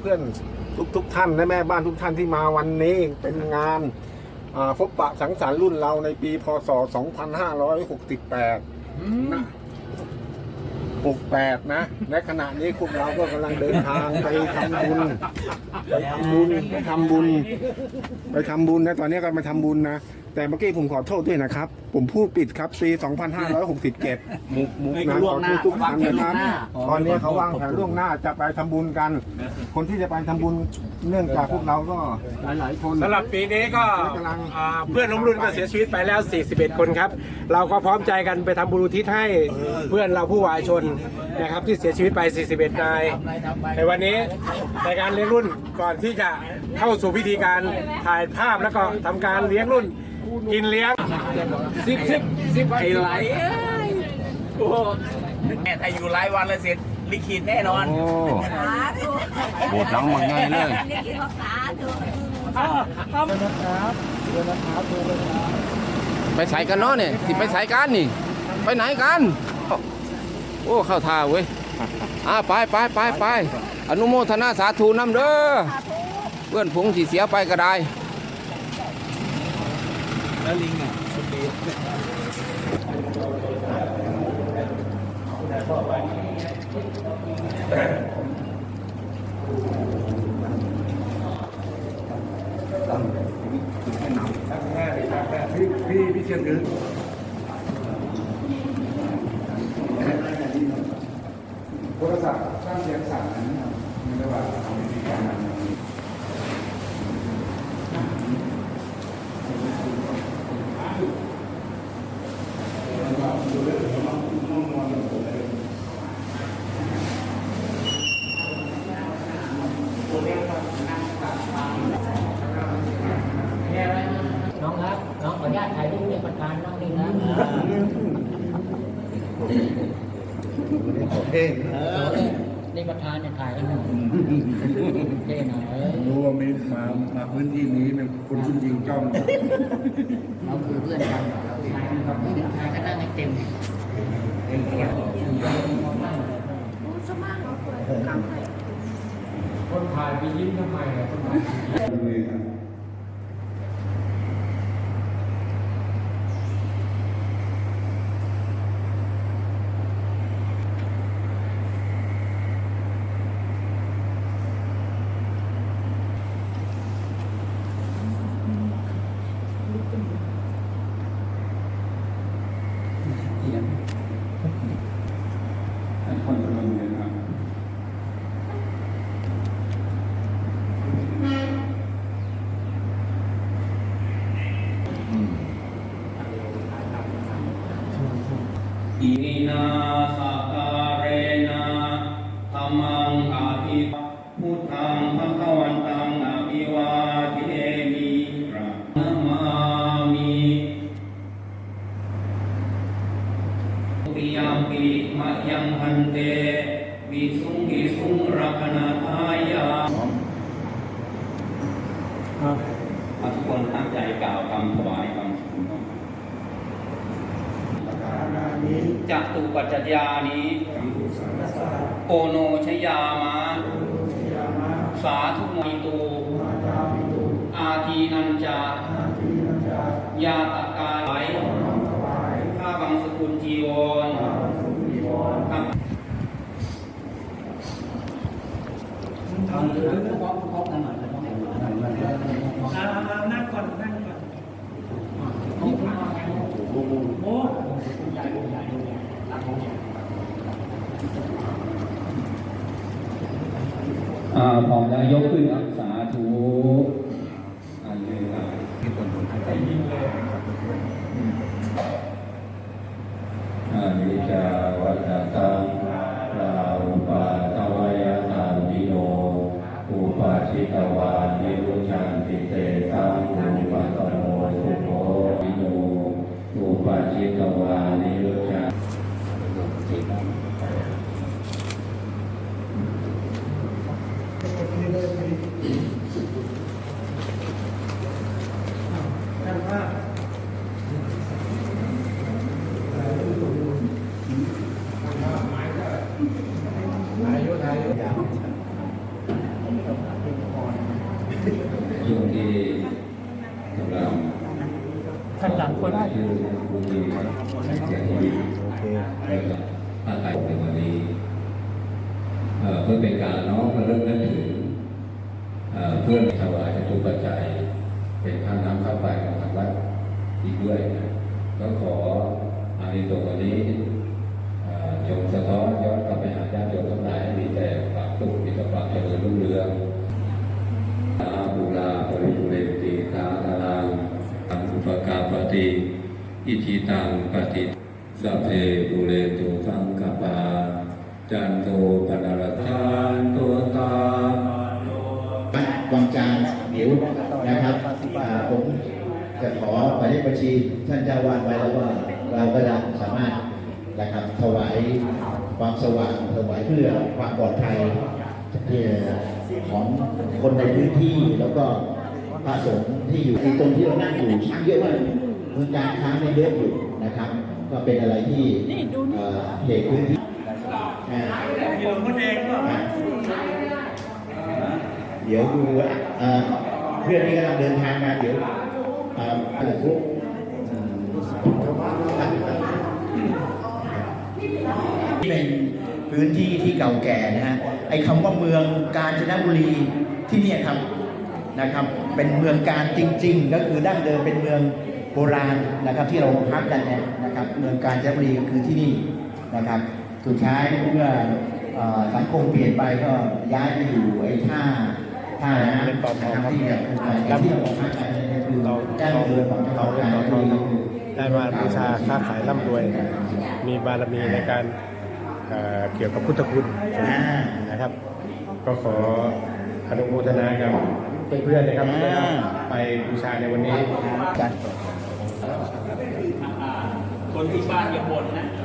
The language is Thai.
เพื่อนๆทุกทุกๆท่านและแม่บ้านทุกท่านที่มาวันนี้เป็นงานอ่าพบปะสังสรรค์รุ่นเราในปีพศ 2568นะ68 นะและขณะนี้พวกเราก็กำลังเดินทางไปทำบุญไปทำบุญไปทำบุญไปทำบุญนะตอนนี้ก็ไปทำบุญนะ แต่เมื่อกี้ผมขอโทษด้วยนะครับ ผมพูดปิดครับปี 2567มุกมุกนะขอโทษทุกท่านนะครับ ตอนนี้เขาวางแผนล่วงหน้าจะไปทำบุญกัน คนที่จะไปทำบุญเนื่องจากพวกเราก็หลายๆคนสำหรับปีนี้ก็กำลังอ่าเพื่อนร่วมรุ่นก็เสียชีวิตไปแล้ว 41 คนครับ เราก็พร้อมใจกันไปทำบุญอุทิศให้เพื่อนเราผู้วายชนนะครับที่เสียชีวิตไป 41 นาย ในวันนี้ในการเลี้ยงรุ่นก่อนที่จะเข้าสู่พิธีการถ่ายภาพแล้วก็ทำการเลี้ยงรุ่น กินเลี้ยงสิบสิบสิบไอ้ไหลเอ้ยโอ้โหแม่ถ้าอยู่หลายวันแล้วเสร็จลิขิตแน่นอนโอ้โบดหลังมาไงเลยไปใส่กันเนาะเนี่ยสิไปใส่กันนี่ ไปไหนกัน โอ้เข้าท่าเว้ยอ่าไปไปไปไปอนุโมทนาสาธุนำเด้อเพื่อนผงสิเสียไปก็ได้ แล้วลิงอะพี่พี่เชียงคือโทรศัพท์สร้างเสียงสั่นในระหว่างทำพิธีการนั้น น้องครับ น้องขออนุญาตถ่ายรูปเรียกประธานน้องนี่นะเท่งเรียกประธานเนี่ยถ่ายกันหน่อยเท่หน่อยรู้ว่ามีมามาพื้นที่นี้เป็นคนชุนยิงจ้องเราคือเพื่อนกันถ่ายกันถ่ายกันนั่งให้เต็มเต็มเกียรค คนถ่ายไปยิ้มทำไมอะคนถ่ายอิมิ นาสการเรนะธรรมังอาภิพุทธังภคะวันตังอภิวาเทมิระนะมามิปิยามปิมะยังพันเตวิสุงวิสุงรักนาทายาทุกคนตั้งใจกล่าวคำถวายคำสุนทร จตุปัจจยานิโอโนชยามะ สาธุโมยตู อาทีนันจายาตกาไหลข้าบังสกุลจีวรครับ นั่งก่อนนั่งก่อน อ่าพร้อมแล้วยกขึ้นครับสาธุอันเลยครับที่คนคนไทยยิงเลยอานิจจาวัฏตังลาอุปาทวายตาวิโนอุปาชิตวานิรุชันติเตตังอุปาตโมสุโภวิโนอุปาชิตวานิรุชัน เที่กำลัง ท่านหลัง คนได้ชื่อผู้ที่เสียชีวิตนะคถ้ารในวันนี้เพื่อเป็นการน้อมระลึกนึกถึงเพื่อนถวายจตุปัจจัย เป็นค่าน้ำค่าไฟของทางวัดอีกด้วยนะก็ขออานิสงส์วันนี้จงสะท้อนย้อนกลับไปหาญาติโยมทั้งหลายให้มีแต่ความสุขมีแต่ความเจริญรุ่งเรืองอาบุราปริปุเรติตาตารังตังอุปกาป ฏิอิทิตังปฏิสัพเพปุเรตุสังกปาจันโทปนารทานตัวตาวังจานเดี๋ยวนะครับผมจะขอหมายเลขบัญชีท่านเจ้าวาดไว้แล้วว่าเราก็จะสามารถนะครับถวายความสว่างถวายเพื่อความปลอดภัยที่ของคนในพื้นที่แล้วก็พระสงฆ์ที่อยู่ที่ตรงที่เรานั่งอยู่ช้างเยอะมาก เมืองการค้างเนี่ยเยอะอยู่นะครับ ก็เป็นอะไรที่เอ่อเหตุพื้นที่อ่าเดี๋ยวดูเอ่อเพื่อนที่กำลังเดินทางมาเดี๋ยวเอ่อเปิดทุกเป็นพื้นที่ที่เก่าแก่นะฮะไอ้คำว่าเมืองกาญจนบุรีที่เนี่ยครับนะครับ เป็นเมืองการจริง ๆ ก็คือดั้งเดิมเป็นเมือง โบราณนะครับที่เราพักกันเนี่ยนะครับเมืองกาญจนบุรีก็คือที่นี่นะครับสุดท้ายเมื่อสังคมเปลี่ยนไปก็ย้ายไปอยู่ไอ้ท่าท่าน้ำนะครับที่เนี่ยคือการที่เราพักกันเนี่ยคือดั้งเดิมของจังหวัดกาญจนบุรีได้มาบูชาค้าขายร่ำรวย มีบารมีในการเกี่ยวกับพุทธคุณนะครับ ก็ขอ อนุโมทนากับเพื่อนๆนะครับที่ได้ไปบูชาในวันนี้กันคนที่บ้านอย่าบ่นนะค